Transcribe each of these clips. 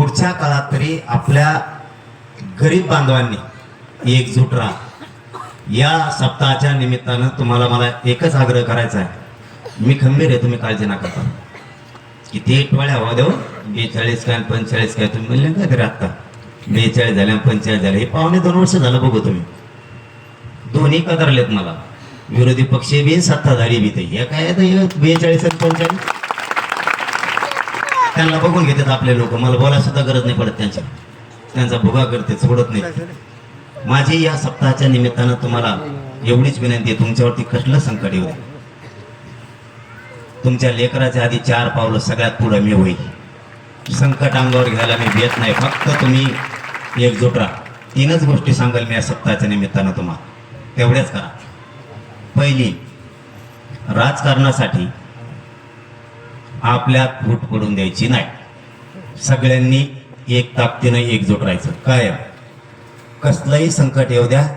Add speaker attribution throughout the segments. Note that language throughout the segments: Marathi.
Speaker 1: पुढच्या काळात तरी आपल्या गरीब बांधवांनी एकजूट राहा. या सप्ताहाच्या निमित्तानं तुम्हाला मला एकच आग्रह करायचा आहे. मी खंबीर आहे तुम्ही काळजी नका करू. किती टोळ्या हवा देऊ? बेचाळीस काय पंचेचाळीस काय? तुम्ही म्हणले काय तरी आत्ता? बेचाळीस झाल्या पंचेचाळीस झाले. हे पावणे दोन वर्ष झालं बघू तुम्ही. दोन्ही कदरलेत मला. विरोधी पक्ष बी सत्ताधारी बी ते. हे काय आता बेचाळीस आणि पंचेचाळीस? त्यांना बघून घेतात आपले लोक. मला बोलायला सुद्धा गरज नाही पडत त्यांची. त्यांचा भुगा करते सोडत नाही. माझी या सप्ताहाच्या निमित्तानं तुम्हाला एवढीच विनंती आहे तुमच्यावरती कसलं संकट येऊ तुमच्या लेकराच्या आधी चार पावलं सगळ्यात पुढं मी होईल. संकट अंगावर घ्यायला मी भेट नाही. फक्त तुम्ही एकजूट राहा. तीनच गोष्टी सांगाल मी या सप्ताहाच्या निमित्तानं तुम्हाला. तेवढ्याच करा. पहिली राजकारणासाठी आपल्यात फूट पडून द्यायची नाही. सगळ्यांनी एक ताकदीनं एकजूट राहायचं. काय कसलंही संकट येऊ द्या.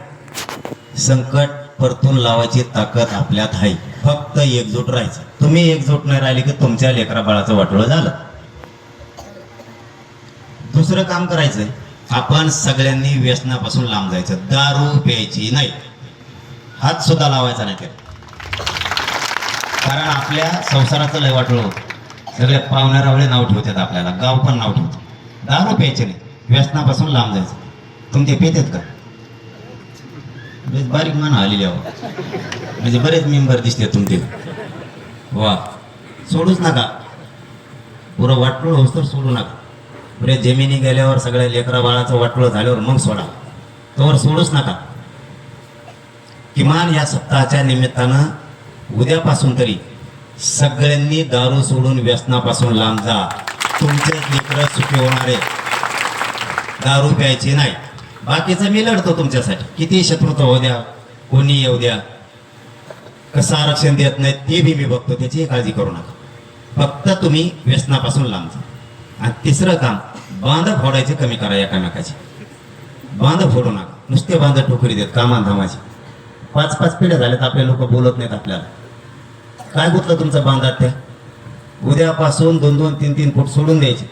Speaker 1: संकट परतून लावायची ताकद आपल्यात आहे. फक्त एकजूट राहायचं. तुम्ही एकजूट नाही राहिले की तुमच्या लेकरा बाळाचं वाटोळं झालं. दुसरं काम करायचंय. आपण सगळ्यांनी व्यसनापासून लांब जायचं. दारू प्यायची नाही. हात सुद्धा लावायचा नाही कारण आपल्या संसाराचं लय वाटलं होतं. सगळे पावणारावळे नाव ठेवतात आपल्याला. गाव पण नाव ठेवतात. दारू प्यायचे नाही. व्यसनापासून लांब जायचं. तुमचे पेतात का? बारीक मान आलेली आहो म्हणजे बरेच मेंबर दिसते तुमचे. वा. सोडूच नका. पुरं वाटोळ होस तर सोडू नका. पुरे जमिनी गेल्यावर सगळ्या लेकरा बाळाचं वाटोळ झाल्यावर मग सोडा. तोवर सोडूच नका. किमान या सप्ताहाच्या निमित्तानं उद्यापासून तरी सगळ्यांनी दारू सोडून व्यसनापासून लांब जा. तुमचे मित्र सुखी होणारे दारू प्यायची नाही. बाकीचं मी लढतो तुमच्यासाठी. किती शत्रुत्व होऊ द्या कोणी येऊ द्या. कसं आरक्षण देत नाही ते बी मी बघतो. त्याचीही काळजी करू नका. फक्त तुम्ही व्यसनापासून लांब जा. आणि तिसरं काम बांध फोडायचे कमी करा एकामेकाचे. बांध फोडू नका. नुसते बांध ठोकरी देत कामाधामाचे. पाच पाच पिढ्या झाल्यात आपले लोक बोलत नाहीत आपल्याला. काय गुतलं तुमचं बांधात त्या उद्यापासून दोन दोन तीन तीन फूट सोडून द्यायचे.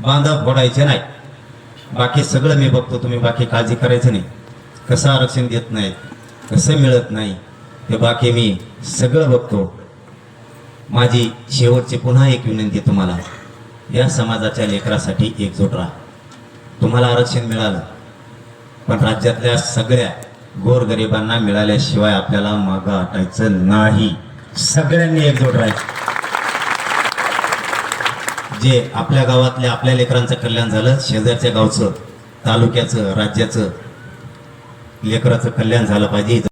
Speaker 1: बांधा फोडायचे नाही. बाकी सगळं मी बघतो तुम्ही बाकी काळजी करायचं नाही. कसं आरक्षण देत नाही कसं मिळत नाही ते बाकी मी सगळं बघतो. माझी शेवटची पुन्हा एक विनंती तुम्हाला. या समाजाच्या लेकरासाठी एकजूट राहा. तुम्हाला आरक्षण मिळालं. पण राज्यातल्या सगळ्या गोरगरिबांना मिळाल्याशिवाय आपल्याला मागं हटायचं नाही. सगळ्यांनी एकजूट राहायचं जे आपल्या गावातल्या आपल्या लेकरांचं कल्याण झालं शेजारच्या गावचं तालुक्याचं राज्याचं लेकराचं कल्याण झालं पाहिजे